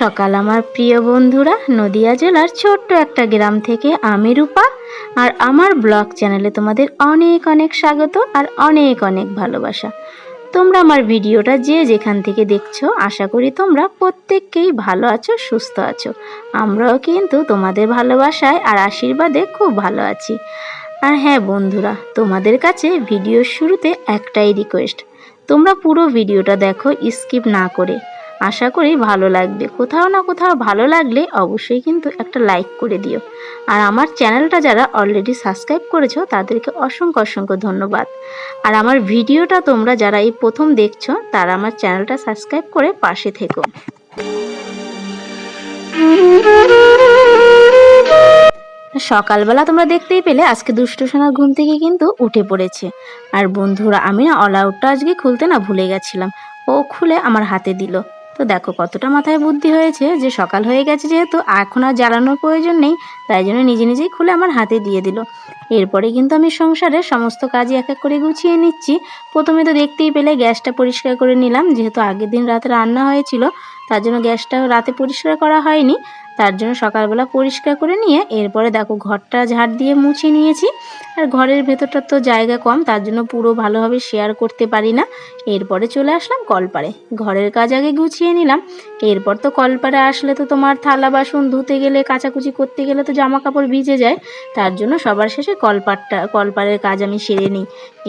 সকাল, আমার প্রিয় বন্ধুরা। নদিয়া জেলার ছোট্ট একটা গ্রাম থেকে আমি রূপা, আর আমার ব্লগ চ্যানেলে তোমাদের অনেক অনেক স্বাগত আর অনেক অনেক ভালোবাসা। তোমরা আমার ভিডিওটা যে যেখান থেকে দেখছ, আশা করি তোমরা প্রত্যেককেই ভালো আছো, সুস্থ আছো। আমরাও কিন্তু তোমাদের ভালোবাসায় আর আশীর্বাদে খুব ভালো আছি। আর হ্যাঁ বন্ধুরা, তোমাদের কাছে ভিডিওর শুরুতে একটাই রিকোয়েস্ট তোমরা পুরো ভিডিওটা দেখো স্কিপ না করে। আশা করি ভালো লাগবে। কোথাও না কোথাও ভালো লাগলে অবশ্যই কিন্তু একটা লাইক করে দিও। আর আমার চ্যানেলটা যারা অলরেডি সাবস্ক্রাইব করেছ, তাদেরকে অসংখ্য অসংখ্য ধন্যবাদ। আর আমার ভিডিওটা তোমরা যারা এই প্রথম দেখছ, তারা আমার চ্যানেলটা সাবস্ক্রাইব করে পাশে থেকো। সকালবেলা তোমরা দেখতেই পেলে আজকে দুষ্টু সোনার ঘুম থেকে কিন্তু উঠে পড়েছে। আর বন্ধুরা, আমি না অল আউটটা আজকে খুলতে না ভুলে গেছিলাম। ও খুলে আমার হাতে দিল। তো দেখো কতটা মাথায় বুদ্ধি হয়েছে যে সকাল হয়ে গেছে যেহেতু এখন আর জ্বালানোর প্রয়োজন নেই, তাই জন্য নিজে নিজেই খুলে আমার হাতে দিয়ে দিল। এরপরে কিন্তু আমি সংসারে সমস্ত কাজই এক এক করে গুছিয়ে নিচ্ছি। প্রথমে তো দেখতেই পেলে গ্যাসটা পরিষ্কার করে নিলাম, যেহেতু আগের দিন রাতে রান্না হয়েছিল তার জন্য গ্যাসটা রাতে পরিষ্কার করা হয়নি। তার জন্য সকালবেলা পরিষ্কার করে নিয়ে এরপরে দেখো ঘরটা ঝাড় দিয়ে মুছে নিয়েছি। আর ঘরের ভেতরটা তো জায়গা কম, তার জন্য পুরো ভালোভাবে শেয়ার করতে পারি না। এরপরে চলে আসলাম কলপারে ঘরের কাজ আগে গুছিয়ে নিলাম। এরপর তো কলপারে আসলে তো তোমার থালা, বাসন ধুতে গেলে, কাচাকুচি করতে গেলে তো জামা কাপড় ভিজে যায়। তার জন্য সবার শেষে কলপারটা কলপারের কাজ আমি সেরে নিই।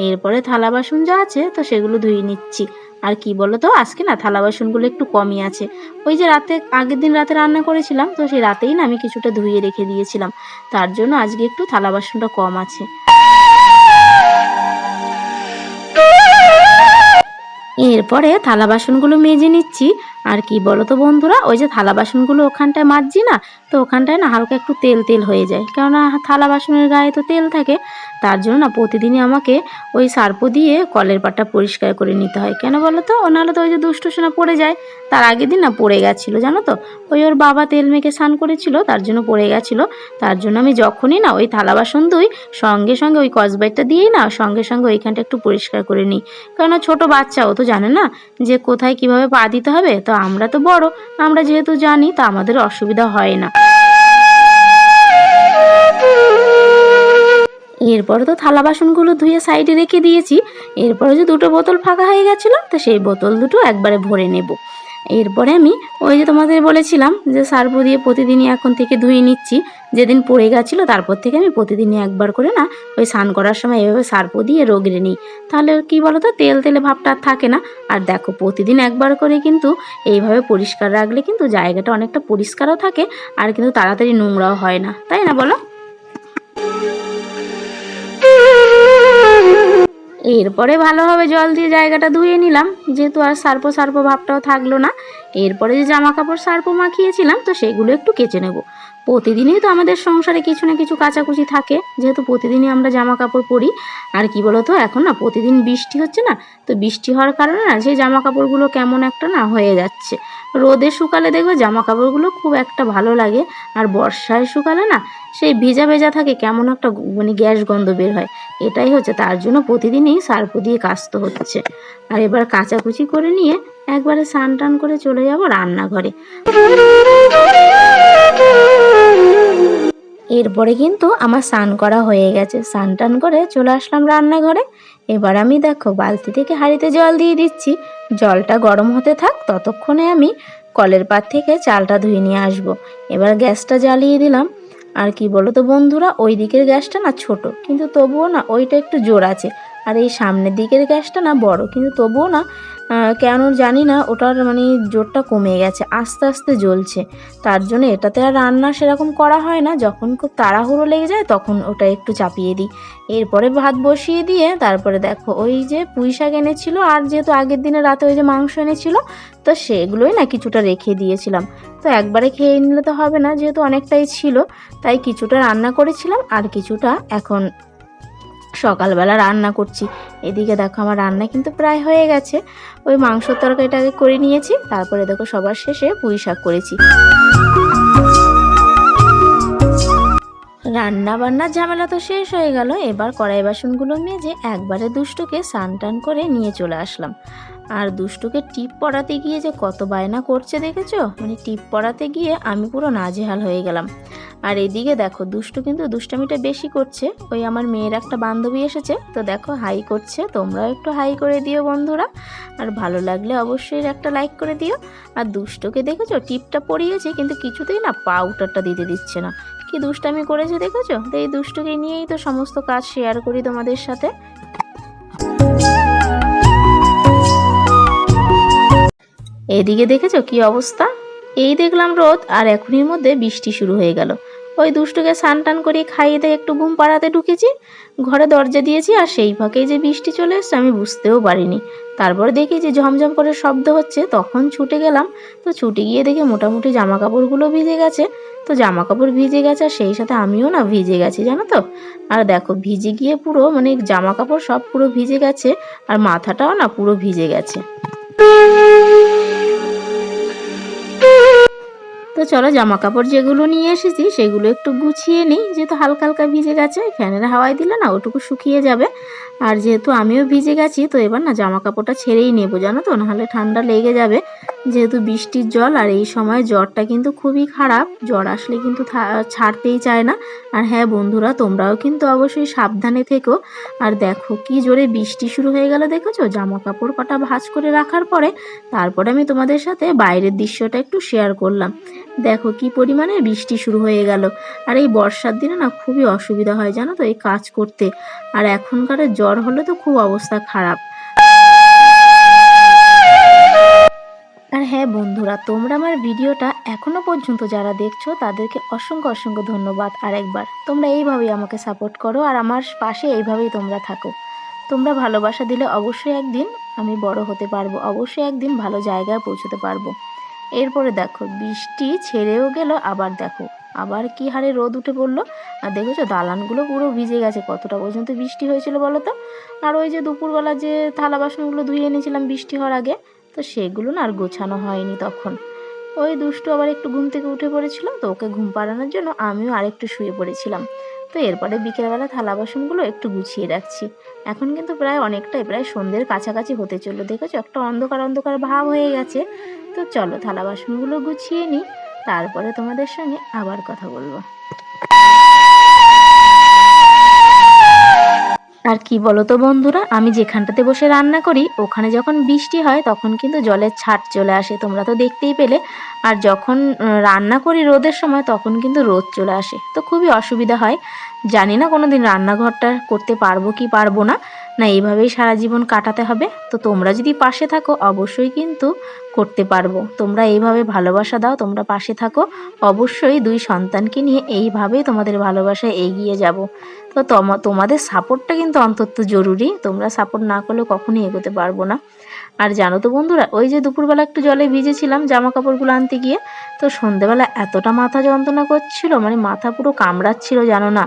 এরপরে থালা, বাসন যা আছে তো সেগুলো ধুয়ে নিচ্ছি। আর কি বলো তো আজকে না থালা বাসনগুলো একটু কমই আছে। ওই যে রাতে, আগের দিন রাতে রান্না করেছিলাম, তো সেই রাতেই না আমি কিছুটা ধুয়ে রেখে দিয়েছিলাম। তার জন্য আজকে একটু থালা বাসনটা কম আছে। এরপরে থালা বাসনগুলো মেজে নিচ্ছি। আর কি বলো তো বন্ধুরা, ওই যে থালা বাসনগুলো ওখানটায় মাজছি না, তো ওখানটায় না হালকা একটু তেল তেল হয়ে যায়। কেননা থালা বাসনের গায়ে তো তেল থাকে, তার জন্য না প্রতিদিনই আমাকে ওই সার্প দিয়ে কলের পাটটা পরিষ্কার করে নিতে হয়। কেন বলো তো নাহলে তো ওই যে দুষ্টু সোনা পড়ে যায়, তার আগের দিন না পড়ে গেছিল, জানো তো? ওই ওর বাবা তেল মেখে স্নান করেছিল, তার জন্য পড়ে গেছিল। তার জন্য আমি যখনই না ওই থালা বাসন ধুই, সঙ্গে সঙ্গে ওই কসবাইটটা দিয়েই না সঙ্গে সঙ্গে ওইখানটা একটু পরিষ্কার করে নিই। কেননা ছোট বাচ্চা, ও তো জানে না যে কোথায় কীভাবে পা দিতে হবে? তো আমরা তো বড়, আমরা যেহেতু জানি, তো আমাদের অসুবিধা হয় না। এরপরে তো থালা বাসনগুলো ধুয়ে সাইডে রেখে দিয়েছি। এরপরে যে দুটো বোতল ফাঁকা হয়ে গেছিল, তো সেই বোতল দুটো একবারে ভরে নেব। এরপরে আমি ওই যে তোমাদের বলেছিলাম যে সার্ফ দিয়ে প্রতিদিনই এখন থেকে ধুয়ে নিচ্ছি। যেদিন পড়ে গেছিল তারপর থেকে আমি প্রতিদিনই একবার করে না ওই স্নান করার সময় এভাবে সার্ফ দিয়ে রোগড়ে নিই। তাহলে কি বলো তো তেল তেলে ভাবটা আর থাকে না। আর দেখো প্রতিদিন একবার করে কিন্তু এইভাবে পরিষ্কার রাখলে কিন্তু জায়গাটা অনেকটা পরিষ্কারও থাকে আর কিন্তু তাড়াতাড়ি নোংরাও হয় না। তাই না বলো? এরপরে ভালোভাবে জল দিয়ে জায়গাটা ধুয়ে নিলাম। যেহেতু আর সার্পো সার্পো ভাবটাও থাকল না এরপরে যে জামা কাপড় সার্পো মাখিয়েছিলাম, তো সেগুলো একটু কেচে নেব। প্রতিদিনই তো আমাদের সংসারে কিছু না কিছু কাচাকুচি থাকে। যেহেতু প্রতিদিনই আমরা জামা কাপড় পরি, আর কি বলতো, এখন না প্রতিদিন বৃষ্টি হচ্ছে না, তো বৃষ্টি হওয়ার কারণে না সেই জামা কাপড়গুলো কেমন একটা না হয়ে যাচ্ছে। রোদে শুকালে দেখবে জামা কাপড়গুলো খুব একটা ভালো লাগে, আর বর্ষায় শুকালে না সেই ভেজা ভেজা থাকে, কেমন একটা মানে গ্যাস গন্ধ বের হয়। এটাই হচ্ছে, তার জন্য প্রতিদিনই সার্ফ দিয়ে কাচতে হচ্ছে। আর এবার কাচাকুচি করে নিয়ে একবারে স্নান টান করে চলে যাব রান্নাঘরে। এরপরে কিন্তু আমার স্নান করা হয়ে গেছে। স্নান টান করে চলে আসলাম রান্নাঘরে। এবার আমি দেখো বালতি থেকে হাঁড়িতে জল দিয়ে দিচ্ছি। জলটা গরম হতে থাক, ততক্ষণে আমি কলের পাত থেকে চালটা ধুয়ে নিয়ে আসব। এবার গ্যাসটা জ্বালিয়ে দিলাম। আর কি বলো তো বন্ধুরা, ওই দিকের গ্যাসটা না ছোট, কিন্তু তবুও না ওইটা একটু জোর আছে। আর এই সামনের দিকের গ্যাসটা না বড়, কিন্তু তবুও না কেন জানি না ওটার মানে জোরটা কমে গেছে, আস্তে আস্তে জ্বলছে। তার জন্য এটাতে আর রান্না সেরকম করা হয় না, যখন খুব তাড়াহুড়ো লেগে যায় তখন ওটা একটু চাপিয়ে দিই। এরপরে ভাত বসিয়ে দিয়ে তারপরে দেখো, ওই যে পুঁই শাক এনেছিল আর যেহেতু আগের দিনে রাতে ওই যে মাংস এনেছিল, তো সেগুলোই না কিছুটা রেখে দিয়েছিলাম। তো একবারে খেয়ে নিলে তো হবে না, যেহেতু অনেকটাই ছিল, তাই কিছুটা রান্না করেছিলাম আর কিছুটা এখন সকালবেলা রান্না করছি। এদিকে দেখো আমার রান্না কিন্তু প্রায় হয়ে গেছে। ওই মাংসর তরকারিটাকে করে নিয়েছি, তারপরে দেখো সবার শেষে পুঁই শাক করেছি। রান্না বান্নার ঝামেলা তো শেষ হয়ে গেল, এবার কড়াই বাসনগুলো মেজে একবারে দুষ্টকে স্নান টান করে নিয়ে চলে আসলাম। আর দুষ্টুকে টিপ পড়াতে গিয়ে যে কত বায়না করছে দেখেছ? মানে টিপ পড়াতে গিয়ে আমি পুরো নাজেহাল হয়ে গেলাম। আর এদিকে দেখো, দুষ্টু কিন্তু দুষ্টামিটা বেশি করছে। ওই আমার মেয়ের একটা বান্ধবী এসেছে, তো দেখো হাই করছে। তোমরাও একটু হাই করে দিও বন্ধুরা। আর ভালো লাগলে অবশ্যই একটা লাইক করে দিও। আর দুষ্টুকে দেখেছ, টিপটা পড়িয়েছে, কিন্তু কিছুতেই না পাউডারটা দিতে দিচ্ছে না। কি দুষ্টামি করেছে দেখেছ? তো এই দুষ্টুকে নিয়েই তো সমস্ত কাজ শেয়ার করি তোমাদের সাথে। এদিকে দেখেছ কি অবস্থা? এই দেখলাম রোদ, আর এখনই মধ্যে বৃষ্টি শুরু হয়ে গেল। ওই দুষ্টুকে স্নান টান করিয়ে খাইয়ে দিয়ে একটু ঘুম পাড়াতে ঢুকেছি, ঘরে দরজা দিয়েছি, আর সেই ফাঁকেই যে বৃষ্টি চলে এসছে আমি বুঝতেও পারিনি। তারপর দেখি যে ঝমঝম করে শব্দ হচ্ছে, তখন ছুটে গেলাম, তো ছুটে গিয়ে দেখি মোটামুটি জামা কাপড়গুলো ভিজে গেছে। তো জামা কাপড় ভিজে গেছে, আর সেই সাথে আমিও না ভিজে গেছি, জানো তো? আর দেখো, ভিজে গিয়ে পুরো মানে জামা কাপড় সব পুরো ভিজে গেছে, আর মাথাটাও না পুরো ভিজে গেছে। তো চলো জামা কাপড় যেগুলো নিয়ে এসেছি, সেগুলো একটু গুছিয়ে নিই। যেহেতু হালকা হালকা ভিজে গেছে, ফ্যানের হাওয়ায় দিলে না ওটুকু শুকিয়ে যাবে। আর যেহেতু আমিও ভিজে গেছি, তো এবার না জামা কাপড়টা ছেড়েই নেব, জানো তো? নাহলে ঠান্ডা লেগে যাবে। যেহেতু বৃষ্টির জল, আর এই সময় জ্বরটা কিন্তু খুবই খারাপ। জ্বর আসলে কিন্তু ছাড়তেই চায় না। আর হ্যাঁ বন্ধুরা, তোমরাও কিন্তু অবশ্যই সাবধানে থেকো। আর দেখো কি জোরে বৃষ্টি শুরু হয়ে গেল, দেখেছ? জামা কাপড় কটা ভাঁজ করে রাখার পরে, তারপরে আমি তোমাদের সাথে বাইরের দৃশ্যটা একটু শেয়ার করলাম। দেখো কি পরিমাণে বৃষ্টি শুরু হয়ে গেল। আর এই বর্ষার দিনে না খুবই অসুবিধা হয় জানো তো এই কাজ করতে। আর এখনকার জ্বর হলে তো খুব অবস্থা খারাপ। আর হ্যাঁ বন্ধুরা, তোমরা আমার ভিডিওটা এখনও পর্যন্ত যারা দেখছ, তাদেরকে অসংখ্য অসংখ্য ধন্যবাদ আরেকবার। তোমরা এইভাবেই আমাকে সাপোর্ট করো আর আমার পাশে এইভাবেই তোমরা থাকো। তোমরা ভালোবাসা দিলে অবশ্যই একদিন আমি বড় হতে পারব, অবশ্যই একদিন ভালো জায়গায় পৌঁছতে পারব। এরপরে দেখো, বৃষ্টি ছেড়েও গেল, আবার দেখো, আবার কি হারে রোদ উঠে পড়ল? আর দেখেছ, দালানগুলো পুরো ভিজে গেছে, কতটা পর্যন্ত বৃষ্টি হয়েছিল বলো তো? আর ওই যে দুপুরবেলা যে থালা বাসনগুলো ধুয়ে এনেছিলাম বৃষ্টি হওয়ার আগে, তো সেগুলো না আর গোছানো হয়নি তখন। ওই দুষ্টু আবার একটু ঘুম থেকে উঠে পড়েছিল, তো ওকে ঘুম পাড়ানোর জন্য আমিও আরেকটু শুয়ে পড়েছিলাম। তো এরপরে বিকেলবেলা থালা বাসনগুলো একটু গুছিয়ে রাখছি। এখন কিন্তু প্রায় অনেকটাই, প্রায় সন্ধ্যের কাছাকাছি হতে চলল। দেখেছ? একটা অন্ধকার অন্ধকার ভাব হয়ে গেছে। তো চলো থালা বাসনগুলো গুছিয়ে নিই। তারপরে তোমাদের সঙ্গে আবার কথা বলব। আর কি বলো তো বন্ধুরা, আমি যেখানটাতে বসে রান্না করি, ওখানে যখন বৃষ্টি হয়, তখন কিন্তু জলের ছাট চলে আসে, তোমরা তো দেখতেই পেলে। আর যখন রান্না করি রোদের সময়, তখন কিন্তু রোদ চলে আসে। তো খুবই অসুবিধা হয়। জানি না কোনো দিন রান্নাঘরটা করতে পারব কি পারব না। না, এইভাবেই সারা জীবন কাটাতে হবে। তো তোমরা যদি পাশে থাকো, অবশ্যই কিন্তু করতে পারব। তোমরা এইভাবে ভালোবাসা দাও, তোমরা পাশে থাকো। অবশ্যই দুই সন্তানকে নিয়ে এইভাবেই তোমাদের ভালোবাসায় এগিয়ে যাব। তো তোমা- তোমাদের সাপোর্টটা কিন্তু অন্তত জরুরি। তোমরা সাপোর্ট না করলে কখনোই এগোতে পারব না। আর জানো তো বন্ধুরা, ওই যে দুপুরবেলা একটু জলে ভিজেছিলাম জামা কাপড়গুলো আনতে গিয়ে, তো সন্ধেবেলা এতটা মাথা যন্ত্রণা করছিল মানে মাথা পুরো কামড়াচ্ছিল জানো না।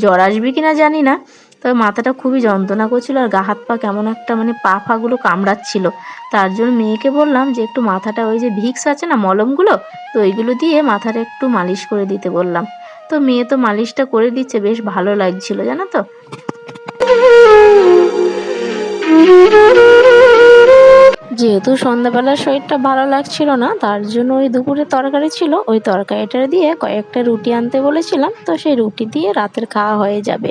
জ্বর আসবে কি না জানি না, তবে মাথাটা খুবই যন্ত্রণা করছিল আর গা হাত পা কেমন একটা মানে পা ফাগুলো কামড়াচ্ছিল। তার জন্য মেয়েকে বললাম যে একটু মাথাটা ওই যে ভিক্স আছে না মলমগুলো, তো ওইগুলো দিয়ে মাথাটা একটু মালিশ করে দিতে বললাম। তো মেয়ে তো মালিশটা করে দিচ্ছে, বেশ ভালো লাগছিল জানো তো। যেহেতু সন্ধ্যাবেলার শরীরটা ভালো লাগছিল না, তার জন্য ওই দুপুরে তরকারি ছিল। ওই তরকারিটা দিয়ে কয়েকটা রুটি আনতে বলেছিলাম, তো সেই রুটি দিয়ে রাতের খাওয়া হয়ে যাবে।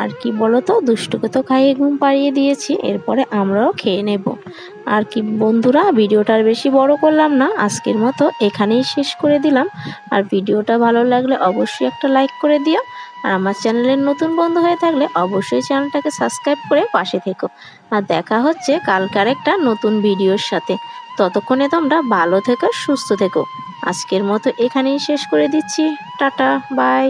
আর কি বলো তো দুষ্টুকে তো খাইয়ে ঘুম পাড়িয়ে দিয়েছি, এরপরে আমরাও খেয়ে নেব। আর কি বন্ধুরা, ভিডিওটা আর বেশি বড় করলাম না, আজকের মতো এখানেই শেষ করে দিলাম। আর ভিডিওটা ভালো লাগলে অবশ্যই একটা লাইক করে দিও। আর আমার চ্যানেলের নতুন বন্ধু হয়ে থাকলে অবশ্যই চ্যানেলটাকে সাবস্ক্রাইব করে পাশে থেকো। আর দেখা হচ্ছে কালকার একটা নতুন ভিডিওর সাথে। ততক্ষণে তোমরা ভালো থেকো, সুস্থ থেকো। আজকের মতো এখানেই শেষ করে দিচ্ছি। টাটা, বাই।